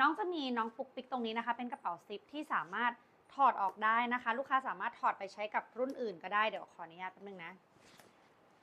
น้องจะมีน้องปุกปิกตรงนี้นะคะ เป็นกระเป๋าซิปที่สามารถถอดออกได้นะคะ ลูกค้าสามารถถอดไปใช้กับรุ่นอื่นก็ได้เดี๋ยวขออนุญาตแป๊บนึงนะ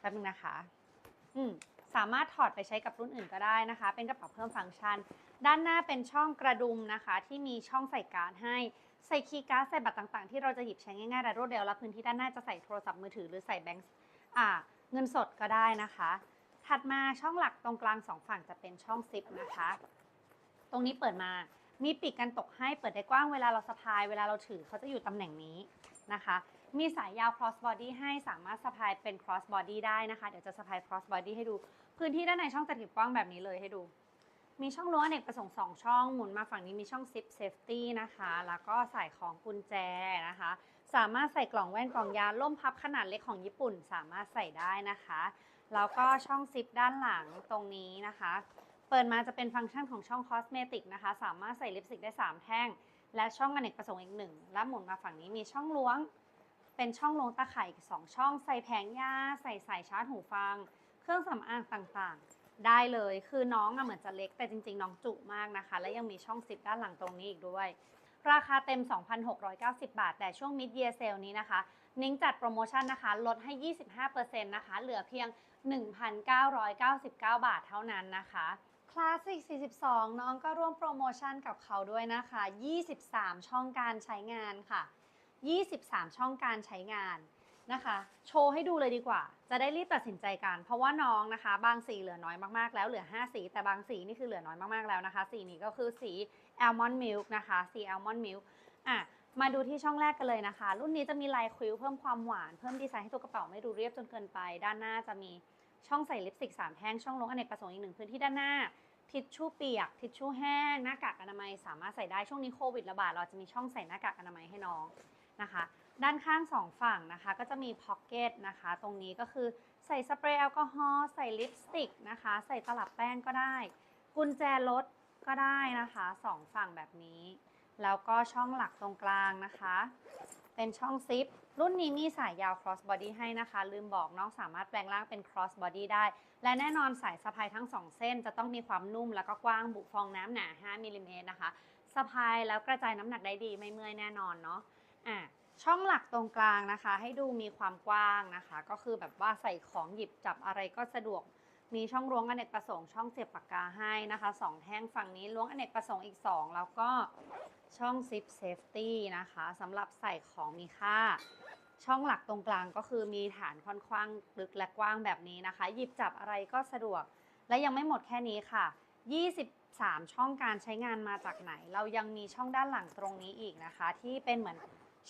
แป๊บนึงนะคะ อืมสามารถถอดไปใช้กับรุ่นอื่นก็ได้นะคะ เป็นกระเป๋าเพิ่มฟังก์ชัน ด้านหน้าเป็นช่องกระดุมนะคะ ที่มีช่องใส่การ์ดให้ใส่คีย์การ์ดใส่บัตรต่างๆ ที่เราจะหยิบใช้ง่ายๆและรวดเร็วและพื้นที่ด้านหน้าจะใส่โทรศัพท์มือถือหรือใส่แบงค์เงินสดก็ได้นะคะ ถัดมาช่องหลักตรงกลางสองฝั่งจะเป็นช่องซิปนะคะ รงนี้เปิดมา มีปีกกันตกให้เปิดได้กว้างเวลาเราสะพาย เวลาเราถือเขาจะอยู่ตำแหน่งนี้นะคะ มีสายยาว cross body ให้สามารถสะพายเป็น cross body ได้นะคะ เดี๋ยวจะสะพาย cross body ให้ดู พื้นที่ด้านในช่องจะถือกว้างแบบนี้เลยให้ดู มีช่องรั้วอเนกประสงค์สองช่องหมุนมาฝั่งนี้มีช่อง zip safety นะคะ แล้วก็ใส่ของกุญแจนะคะ สามารถใส่กล่องแว่นกล่องยาล่มพับขนาดเล็กของญี่ปุ่น สามารถใส่ได้นะคะ แล้วก็ช่องซิปด้านหลังตรงนี้นะคะ ปิดมาจะเป็นฟังก์ชันของช่องคอสเมติกนะคะ สามารถใส่ลิปสติกได้ 3 แท่ง และช่องอเนกประสงค์อีกหนึ่ง และหมุนมาฝั่งนี้มีช่องล้วง เป็นช่องลวงตะไคร่สองช่อง ใส่แผงยาใส่สายชาร์จหูฟัง เครื่องสำอางต่างๆ ได้เลย คือน้องอะเหมือนจะเล็ก แต่จริง ๆ น้องจุมากนะคะ และยังมีช่องซิปด้านหลังตรงนี้อีกด้วย ราคาเต็ม 2,690 บาท แต่ช่วง mid year sale นี้นะคะ นิ้งจัดโปรโมชั่นนะคะ ลดให้ 25%นะคะ เหลือเพียง 1,999 บาทเท่านั้นนะคะ Classic 42 น้องก็ร่วมโปรโมชั่นกับเขาด้วยนะคะ 23 ช่องการใช้งานค่ะ 23 ช่องการใช้งานนะคะ โชว์ให้ดูเลยดีกว่า จะได้รีบตัดสินใจกัน เพราะว่าน้องนะคะ บางสีเหลือน้อยมากๆแล้วเหลือ 5 สี แต่บางสีนี่คือเหลือน้อยมากๆแล้วนะคะ สีนี้ก็คือสี Almond Milk นะคะ สี Almond Milk อะมาดูที่ช่องแรกกันเลยนะคะ รุ่นนี้จะมีลายควิวเพิ่มความหวาน เพิ่มดีไซน์ให้ตัวกระเป๋าไม่ดูเรียบจนเกินไป ด้านหน้าจะมีช่องใส่ลิปสติกสามแท่งช่องลงอเนกประสงค์อีกหนึ่งพื้นที่ด้านหน้า ทิชชู่เปียก ทิชชู่แห้ง หน้ากากอนามัยสามารถใส่ได้ช่วงนี้โควิดระบาดเราจะมีช่องใส่หน้ากากอนามัยให้น้องนะคะ ด้านข้างสองฝั่งนะคะ ก็จะมีพ็อกเก็ตนะคะ ตรงนี้ก็คือใส่สเปรย์แอลกอฮอล์ใส่ลิปสติกนะคะ ใส่ตลับแป้งก็ได้ กุญแจรถก็ได้นะคะสองฝั่งแบบนี้ แล้วก็ช่องหลักตรงกลางนะคะ เป็นช่องซิป รุ่นนี้มีสายยาว cross body ให้นะคะ ลืมบอกน้องสามารถแปลงร่างเป็น cross body ได้ และแน่นอนสายสะพายทั้ง 2 เส้น จะต้องมีความนุ่มแล้วก็กว้างบุฟองน้ำหนา 5มิลลิเมตรนะคะ สะพายแล้วกระจายน้ำหนักได้ดีไม่เมื่อยแน่นอนเนาะอะช่องหลักตรงกลางนะคะ ให้ดูมีความกว้างนะคะ ก็คือแบบว่าใส่ของหยิบจับอะไรก็สะดวกมีช่องล้วงอเนกประสงค์ช่องเสียบปากกาให้นะคะสองแท่งฝั่งนี้ล้วงอเนกประสงค์อีก 2 แล้วก็ ช่องซิปเซฟตี้นะคะสำหรับใส่ของมีค่า ช่องหลักตรงกลางก็คือมีฐานค่อนข้างลึกและกว้างแบบนี้นะคะ หยิบจับอะไรก็สะดวก และยังไม่หมดแค่นี้ค่ะ 23 ช่องการใช้งานมาจากไหน เรายังมีช่องด้านหลังตรงนี้อีกนะคะ ที่เป็นเหมือน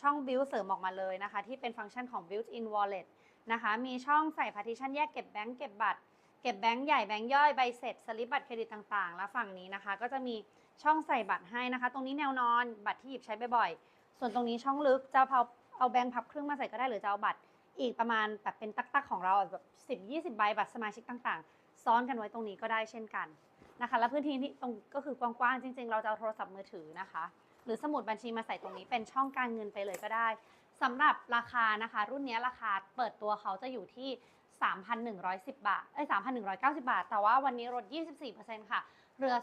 ช่องบิวเสริมออกมาเลยนะคะ ที่เป็นฟังก์ชันของ built-in wallet นะคะ มีช่องใส่ partition แยกเก็บแบงก์เก็บบัตร เก็บแบงก์ใหญ่แบงก์ย่อยใบเสร็จสลิปบัตรเครดิตต่างๆ แล้วฝั่งนี้นะคะ ก็จะมีช่องใส่บัตรให้นะคะ ตรงนี้แนวนอนบัตรที่หยิบใช้บ่อยๆ ส่วนตรงนี้ช่องลึกจะเอาเอาแบงค์พับครึ่งมาใส่ก็ได้หรือจะเอาบัตรอีกประมาณแบบเป็นตักๆของเราแบบสิบยี่สิบใบบัตรสมาชิกต่างๆ ซ้อนกันไว้ตรงนี้ก็ได้เช่นกันนะคะ แล้วพื้นที่ที่ตรงก็คือกว้างๆจริง ๆ เราจะเอาโทรศัพท์มือถือนะคะ หรือสมุดบัญชีมาใส่ตรงนี้เป็นช่องการเงินไปเลยก็ได้สำหรับราคานะคะ รุ่นนี้ราคาเปิดตัวเขาจะอยู่ที่ 3,110 บาท เอ้ย 3,190 บาท แต่ว่าวันนี้ลด 24%ค่ะ เหลือ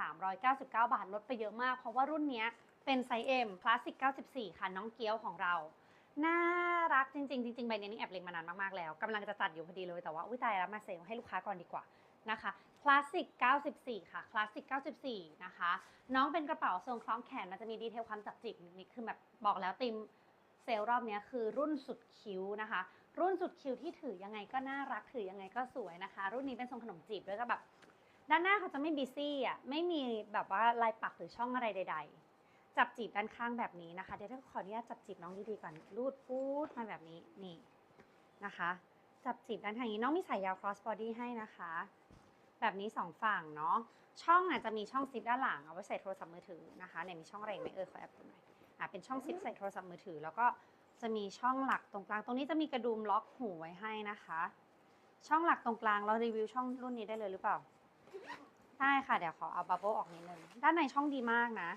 2,399 บาท ลดไปเยอะมาก เพราะว่ารุ่นนี้เป็นไซส์ M คลาสสิก 94 ค่ะ น้องเกี้ยวของเรา น่ารักจริง ๆ จริงๆใบนี้นี่แอบเล็งมานานมาก ๆ แล้ว กำลังจะจัดอยู่พอดีเลย แต่ว่า อุ้ยตายแล้วมาเซลให้ลูกค้าก่อนดีกว่านะคะคลาสสิก 94 ค่ะ คลาสสิก 94 นะคะ น้องเป็นกระเป๋าทรงคล้องแขน มันจะมีดีเทลความจับจิกนี่คือแบบบอกแล้วติมเซลล์รอบนี้คือรุ่นสุดคิ้วนะคะ รุ่นสุดคิ้วที่ถือยังไงก็น่ารักถือยังไงก็สวยนะคะ รุ่นนี้เป็นทรงขนมจีบด้วยก็แบบ ด้านหน้าเขาจะไม่บีซี่อะไม่มีแบบว่าลายปักหรือช่องอะไรใด ๆ จับจีบด้านข้างแบบนี้นะคะเดี๋ยวถ้าขออนุญาตจับจีบน้องดีๆก่อนรูดปูดมาแบบนี้นี่นะคะ จับจีบด้านข้างนี้น้องมีสายยาว cross body ให้นะคะ แบบนี้สองฝั่งเนาะช่องอาจจะมีช่องซิปด้านหลังเอาไว้ใส่โทรศัพท์มือถือนะคะเนี่ยมีช่องอะไรไหมเออขอแอบดูหน่อยอะเป็นช่องซิปใส่โทรศัพท์มือถือ แล้วก็ จะมีช่องหลักตรงกลาง ตรงนี้จะมีกระดุมล็อกหูไว้ให้นะคะ ช่องหลักตรงกลางเรารีวิวช่องรุ่นนี้ได้เลยหรือเปล่า ได้ค่ะเดี๋ยวขอเอาบับเบิลออกนิดนึง ด้านในช่องดีมากนะ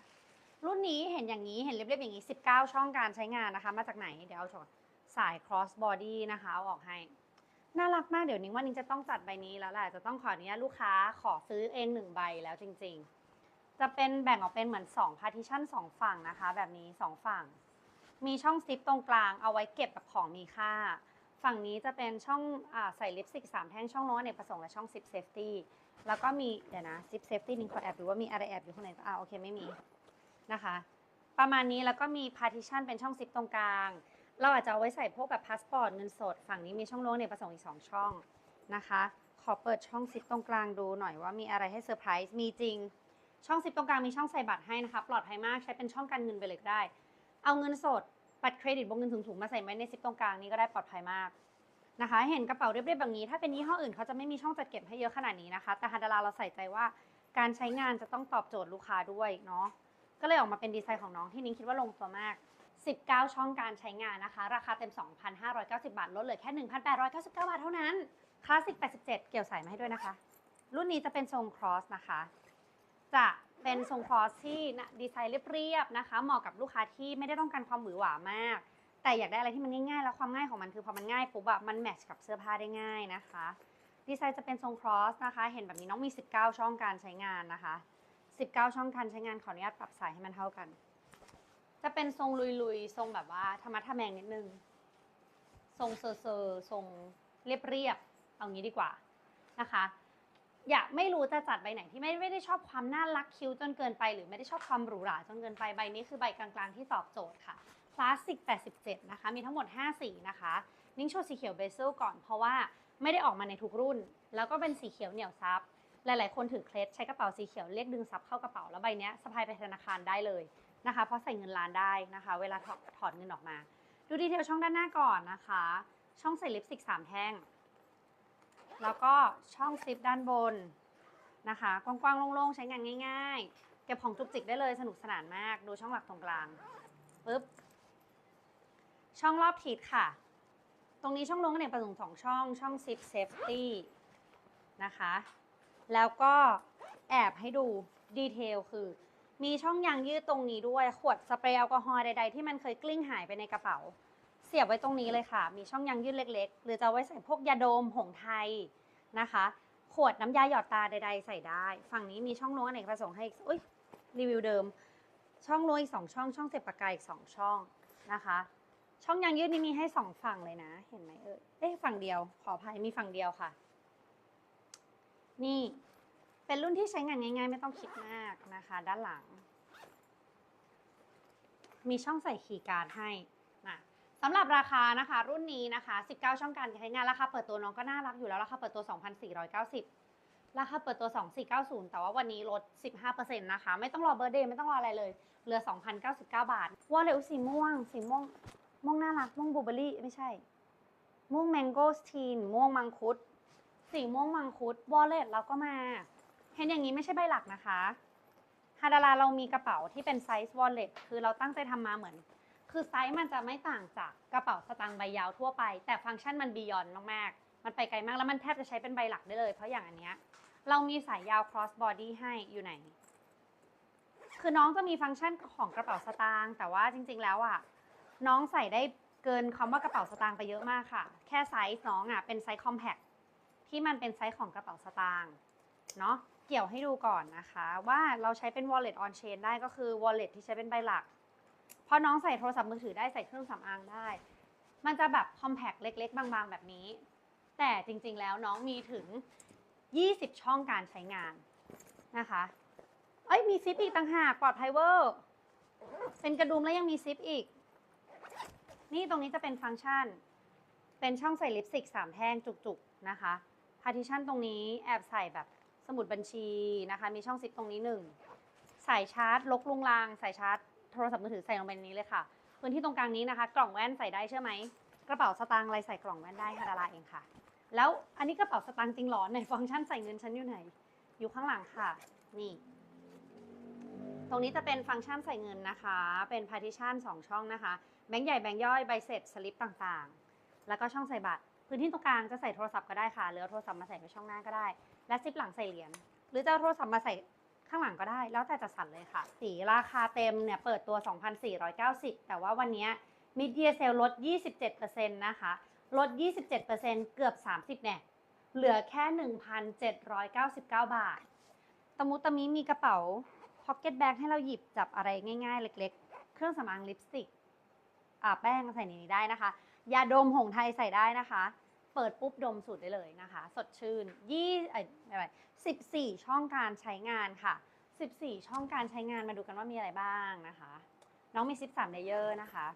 รุ่นนี้เห็นอย่างนี้เห็นเรียบๆอย่างนี้ 19 ช่องการใช้งานนะคะ มาจากไหนเดี๋ยวเอาช็อตสาย cross body นะคะเอาออกให้ น่ารักมากเดี๋ยวนิ้งว่านิ้งจะต้องจัดใบนี้แล้วแหละจะต้องขออนุญาตลูกค้าขอซื้อเองหนึ่งใบแล้วจริง ๆ จะเป็นแบ่งออกเป็นเหมือน2 partition 2 ฝั่งนะคะ แบบนี้ 2 ฝั่ง มีช่องซิปตรงกลางเอาไว้เก็บแบบของมีค่า ฝั่งนี้จะเป็นช่องอใส่ลิปสติก3แท่งช่องน้ตเนประสงค์และช่องซิปเซฟตี้แล้วก็มีเดี๋ยวนะซิปเซฟตี้นิงขอแอบดูว่ามีอะไรแอบอยู่ข้างในอ่าโอเคไม่มีนะคะ ประมาณนี้แล้วก็มี partition เป็นช่องซิปตรงกลาง เราอาจจะเอาไว้ใส่พวกแบบพาสปอร์ตเงินสด ฝั่งนี้มีช่องโน้ตเนประสงค์อีก 2 ช่องนะคะ ขอเปิดช่องซิปตรงกลางดูหน่อยว่ามีอะไรให้เซอร์ไพรส์มีจริงช่องซิปตรงกลางมีช่องใส่บัตรให้นะคะ ปลอดภัยมากใช้เป็นช่องการเงินไปเลยก็ได้ เอาเงินสดบัตรเครดิตวกเงินถุงๆมาใส่ไว้ในซิปตรงกลางนี้ก็ได้ปลอดภัยมากนะคะ เห็นกระเป๋าเรียบๆแบบนี้ ถ้าเป็นยี่ห้ออื่นเขาจะไม่มีช่องจัดเก็บให้เยอะขนาดนี้นะคะ แต่ฮันดาราเราใส่ใจว่าการใช้งานจะต้องตอบโจทย์ลูกค้าด้วยเนาะก็เลยออกมาเป็นดีไซน์ของน้องที่นิ้งคิดว่าลงตัวมาก 19 ช่องการใช้งานนะคะ ราคาเต็ม 2,590 บาท ลดเหลือแค่ 1,899 บาทเท่านั้น คลาสสิก 87 เกี่ยวสายมาให้ด้วยนะคะ รุ่นนี้จะเป็นทรงครอสนะคะ จะ เป็นทรงครอสที่ดีไซน์เรียบๆนะคะ เหมาะกับลูกค้าที่ไม่ได้ต้องการความหวือหวามาก แต่อยากได้อะไรที่มันง่ายๆ แล้วความง่ายของมันคือพอมันง่ายปุ๊บอะมันแมทช์กับเสื้อผ้าได้ง่ายนะคะ ดีไซน์จะเป็นทรงครอสนะคะ เห็นแบบนี้น้องมี 19 ช่องการใช้งานนะคะ 19 ช่องการใช้งานขออนุญาตปรับสายให้มันเท่ากัน จะเป็นทรงลุยๆ ทรงแบบว่าธรรมะทะแมงนิดนึง ทรงเซอร์เซอร์ทรงเรียบๆ เอางี้ดีกว่านะคะ อยากไม่รู้จะจัดใบไหนที่ไม่ไม่ได้ชอบความน่ารักคิ้วจนเกินไป หรือไม่ได้ชอบความหรูหราจนเกินไปใบนี้คือใบกลางๆที่ตอบโจทย์ค่ะคลาสสิก87 นะคะ มีทั้งหมด 5 สีนะคะ นิ้งโชว์สีเขียวเบซิลก่อนเพราะว่าไม่ได้ออกมาในทุกรุ่น แล้วก็เป็นสีเขียวเหนียวซับหลายๆ คนถือเคล็ดใช้กระเป๋าสีเขียวเรียกดึงซับเข้ากระเป๋าแล้วใบนี้สะพายไปธนาคารได้เลยนะคะ เพราะใส่เงินล้านได้นะคะ เวลาถอดถอดเงินออกมา ดูดีเทลช่องด้านหน้าก่อนนะคะ ช่องใส่ลิปสติกสามแท่ง แล้วก็ช่องซิปด้านบนนะคะ กว้างๆโล่งๆ ใช้งานง่าย ๆ เก็บของจุกจิกได้เลยสนุกสนานมาก ดูช่องหลักตรงกลางปึ๊บช่องรอบทิศค่ะ ตรงนี้ช่องลงกันเองประสงค์สองช่องช่องซิปเซฟตี้นะคะ แล้วก็แอบให้ดูดีเทลคือ มีช่องยางยืดตรงนี้ด้วย ขวดสเปรย์แอลกอฮอล์ใดๆ ที่มันเคยกลิ้งหายไปในกระเป๋า เสียบไว้ตรงนี้เลยค่ะ มีช่องยางยืดเล็ก ๆ หรือจะไว้ใส่พวกยาดมหงไทยนะคะ ขวดน้ำยาหยอดตาใด ๆ ใส่ได้ ฝั่งนี้มีช่องโน้ตอเนกประสงค์ให้อีกอุ้ยรีวิวเดิม ช่องโน้ตอีกสองช่อง ช่องเสียบปากกาอีกสองช่องนะคะ ช่องยางยืดนี่มีให้สองฝั่งเลยนะ เห็นไหมเอ่ยเอ๊ะฝั่งเดียว ขออภัยมีฝั่งเดียวค่ะ นี่เป็นรุ่นที่ใช้งานง่าย ๆ ไม่ต้องคิดมากนะคะ ด้านหลัง มีช่องใส่คีย์การ์ดให้ สำหรับราคานะคะ รุ่นนี้นะคะ 19 ช่องการใช้งานราคาเปิดตัวน้องก็น่ารักอยู่แล้วราคาเปิดตัว 2,490 ราคาเปิดตัว 2490 แต่ว่าวันนี้ลด 15%นะคะ ไม่ต้องรอเบอร์เดย์ไม่ต้องรออะไรเลย เหลือ 2,099 บาทวอลเลตสีม่วง สีม่วง ม่วงน่ารัก ม่วงบลูเบอร์รี่ไม่ใช่ ม่วงแมงโกสทีน ม่วงมังคุด สีม่วงมังคุดวอลเล็ตเราก็มา เห็นอย่างนี้ไม่ใช่ใบหลักนะคะฮาดาราเรามีกระเป๋าที่เป็นไซส์วอลเล็ตคือเราตั้งใจทำมาเหมือน คือไซส์มันจะไม่ต่างจากกระเป๋าสตางค์ใบยาวทั่วไป แต่ฟังก์ชันมันบียอนมากๆ มันไปไกลมากแล้วมันแทบจะใช้เป็นใบหลักได้เลย เพราะอย่างอันเนี้ยเรามีสายยาว cross body ให้อยู่ไหน คือน้องจะมีฟังก์ชันของกระเป๋าสตางค์แต่ว่าจริง ๆ แล้วอะน้องใส่ได้เกินคำว่ากระเป๋าสตางค์ไปเยอะมากค่ะ แค่ไซส์น้องอะเป็นไซส์ compact ที่มันเป็นไซส์ของกระเป๋าสตางค์เนาะเกี่ยวให้ดูก่อนนะคะ ว่าเราใช้เป็น wallet on chain ได้ก็คือ wallet ที่ใช้เป็นใบหลัก พราะน้องใส่โทรศัพท์มือถือได้ใส่เครื่องสำอางได้ มันจะแบบ compact เล็ก ๆ บางๆ แบบนี้ แต่จริงๆแล้วน้องมีถึง 20 ช่องการใช้งานนะคะ เอ้ยมีซิปอีกต่างหากปลอดภัยเวอร์ เป็นกระดุมแล้วยังมีซิปอีก นี่ตรงนี้จะเป็นฟังก์ชัน เป็นช่องใส่ลิปสติกสามแท่งจุกๆนะคะพาร์ติชันตรงนี้แอบใส่แบบสมุดบัญชีนะคะ มีช่องซิปตรงนี้หนึ่งสายชาร์จลกลุงรางสายชาร์จ โทรศัพท์มือถือใส่ลงไปในนี้เลยค่ะ พื้นที่ตรงกลางนี้นะคะ กล่องแว่นใส่ได้ใช่ไหม กระเป๋าสตางค์อะไรใส่กล่องแว่นได้ค่ะดาราเองค่ะ แล้วอันนี้กระเป๋าสตางค์จริงหรอในฟังก์ชันใส่เงินฉันอยู่ไหน อยู่ข้างหลังค่ะ นี่ ตรงนี้จะเป็นฟังก์ชันใส่เงินนะคะ เป็น partition 2ช่องนะคะ แบงค์ใหญ่แบงค์ย่อยใบเสร็จสลิปต่างๆ แล้วก็ช่องใส่บัตร พื้นที่ตรงกลางจะใส่โทรศัพท์ก็ได้ค่ะหรือโทรศัพท์มาใส่ไว้ช่องหน้าก็ได้ และซิปหลังใส่เหรียญ หรือจะเอาโทรศัพท์มาใส่ ข้างหลังก็ได้แล้วแต่จะสั่นเลยค่ะ สีราคาเต็มเนี่ยเปิดตัว 2,490 แต่ว่าวันนี้มิดเดียเซลลด 27%นะคะลด 27%เกือบ 30เนี่ยเหลือแค่ 1,799 บาท ตะมุตะมิมีกระเป๋าพ็อกเก็ตแบ็กให้เราหยิบจับอะไรง่ายๆ เล็กๆ เครื่องสำอางลิปสติกอ่าแป้งใส่ในนี้ได้นะคะ ยาดมหงไทยใส่ได้นะคะ เปิดปุ๊บดมสูตรได้เลยนะคะ สดชื่นยี่อะไรสิบสี่ช่องการใช้งานค่ะสิบสี่ช่องการใช้งานมาดูกันว่ามีอะไรบ้างนะคะ น้องมีซิปสามเลเยอร์นะคะ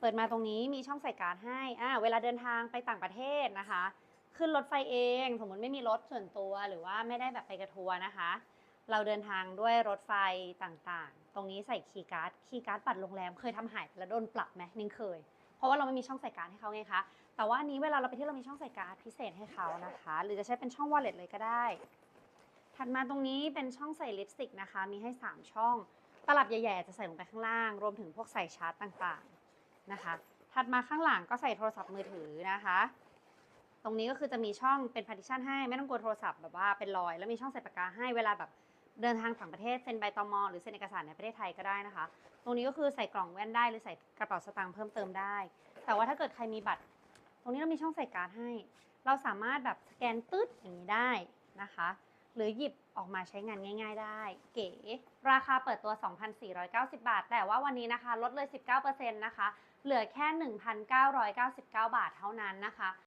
เปิดมาตรงนี้มีช่องใส่การ์ดให้อ่าเวลาเดินทางไปต่างประเทศนะคะ ขึ้นรถไฟเอง สมมติไม่มีรถส่วนตัวหรือว่าไม่ได้แบบไปกระทัวนะคะ เราเดินทางด้วยรถไฟต่างๆ ตรงนี้ใส่คีย์การ์ดคีย์การ์ดบัตรโรงแรมเคยทำหายแล้วโดนปรับไหมนิ่งเคย เพราะว่าเราไม่มีช่องใส่การ์ดให้เขาไงคะ แต่ว่าอันนี้เวลาเราไปที่เรามีช่องใส่การ์ดพิเศษให้เขานะคะ หรือจะใช้เป็นช่อง wallet เลยก็ได้ ถัดมาตรงนี้เป็นช่องใส่ลิปสติกนะคะ มีให้ 3 ช่อง ตลับใหญ่ๆจะใส่ลงไปข้างล่าง รวมถึงพวกใส่ชาร์จต่างๆนะคะ ถัดมาข้างหลังก็ใส่โทรศัพท์มือถือนะคะ ตรงนี้ก็คือจะมีช่องเป็น partition ให้ไม่ต้องกลัวโทรศัพท์แบบว่าเป็นรอย แล้วมีช่องใส่ปากกาให้เวลาแบบเดินทางต่างประเทศเซ็นใบตอมอหรือเซ็นเอกสารในประเทศไทยก็ได้นะคะ ตรงนี้ก็คือใส่กล่องแว่นได้หรือใส่กระเป๋าสตางค์เพิ่มเติมได้ แต่ว่าถ้าเกิดใครมีบัตร รงนี้เรามีช่องใส่การ์ดให้ เราสามารถแบบสแกนตึ๊ดอย่างนี้ได้นะคะ หรือหยิบออกมาใช้งานง่าย ๆ ได้ เก๋ ราคาเปิดตัว 2,490 บาท แต่ว่าวันนี้นะคะลดเลย 19%นะคะ เหลือแค่ 1,999 บาทเท่านั้นนะคะ